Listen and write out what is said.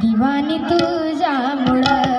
दिवानी तुझ्यामुळं.